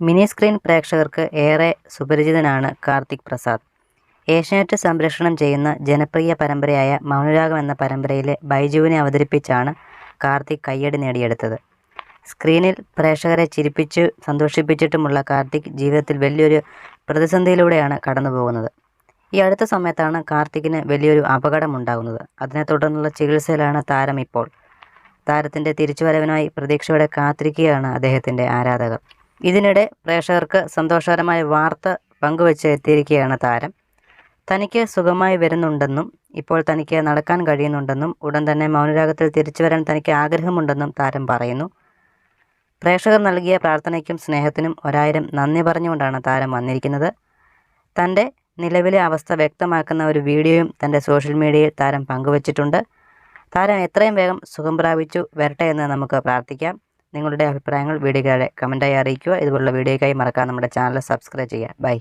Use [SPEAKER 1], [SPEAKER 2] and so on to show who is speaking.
[SPEAKER 1] Mini screen പ്രേക്ഷകർക്ക് ഏറെ സുപരിചിതനാണ് കാർത്തിക് പ്രസാദ്. ഏഷ്യാനെറ്റ് സംരക്ഷണം ചെയ്യുന്ന ജനപ്രിയ പരമ്പരയായ മൗനരാഗം എന്ന പരമ്പരയിലെ ബൈജുവിനെ അവതരിപ്പിച്ചാണ് കാർത്തിക് കയ്യടി നേടിയെടുത്തത്. സ്ക്രീനിൽ പ്രേക്ഷകരെ ചിരിപ്പിച്ച് സന്തോഷിപ്പിച്ചിട്ടുമുള്ള കാർത്തിക് ജീവിതത്തിൽ വലിയൊരു പ്രതിസന്ധിയിലൂടെയാണ് കടന്നു പോകുന്നത് ഈ അടുത്ത സമയത്താണ് കാർത്തിക്കിന് വലിയൊരു അപകടമുണ്ടാകുന്നത്. അതിനെ തുടർന്നുള്ള ചികിത്സയിലാണ് താരം ഇപ്പോൾ. താരത്തിന്റെ തിരിച്ചുവരവിനായി പ്രതീക്ഷയോടെ കാത്തിരിക്കുകയാണ് അദ്ദേഹത്തിന്റെ ആരാധകർ. ഇതിനിടെ പ്രേക്ഷകർക്ക് സന്തോഷകരമായ വാർത്ത പങ്കുവച്ച് എത്തിയിരിക്കുകയാണ് താരം. തനിക്ക് സുഖമായി വരുന്നുണ്ടെന്നും ഇപ്പോൾ തനിക്ക് നടക്കാൻ കഴിയുന്നുണ്ടെന്നും ഉടൻ തന്നെ മൗനരാഗത്തിൽ തിരിച്ചു വരാൻ തനിക്ക് ആഗ്രഹമുണ്ടെന്നും താരം പറയുന്നു. പ്രേക്ഷകർ നൽകിയ പ്രാർത്ഥനയ്ക്കും സ്നേഹത്തിനും ഒരായിരം നന്ദി പറഞ്ഞുകൊണ്ടാണ് താരം വന്നിരിക്കുന്നത്. തന്റെ നിലവിലെ അവസ്ഥ വ്യക്തമാക്കുന്ന ഒരു വീഡിയോയും തന്റെ സോഷ്യൽ മീഡിയയിൽ താരം പങ്കുവച്ചിട്ടുണ്ട്. താരം എത്രയും വേഗം സുഖം പ്രാപിച്ചു വരട്ടെ എന്ന് നമുക്ക് പ്രാർത്ഥിക്കാം. നിങ്ങളുടെ അഭിപ്രായങ്ങൾ വീഡിയോയുടെ കമന്റായി അറിയിക്കുക. ഇതുപോലുള്ള വീഡിയോയ്ക്കായി മറക്കാതെ നമ്മുടെ ചാനൽ സബ്സ്ക്രൈബ് ചെയ്യുക. ബൈ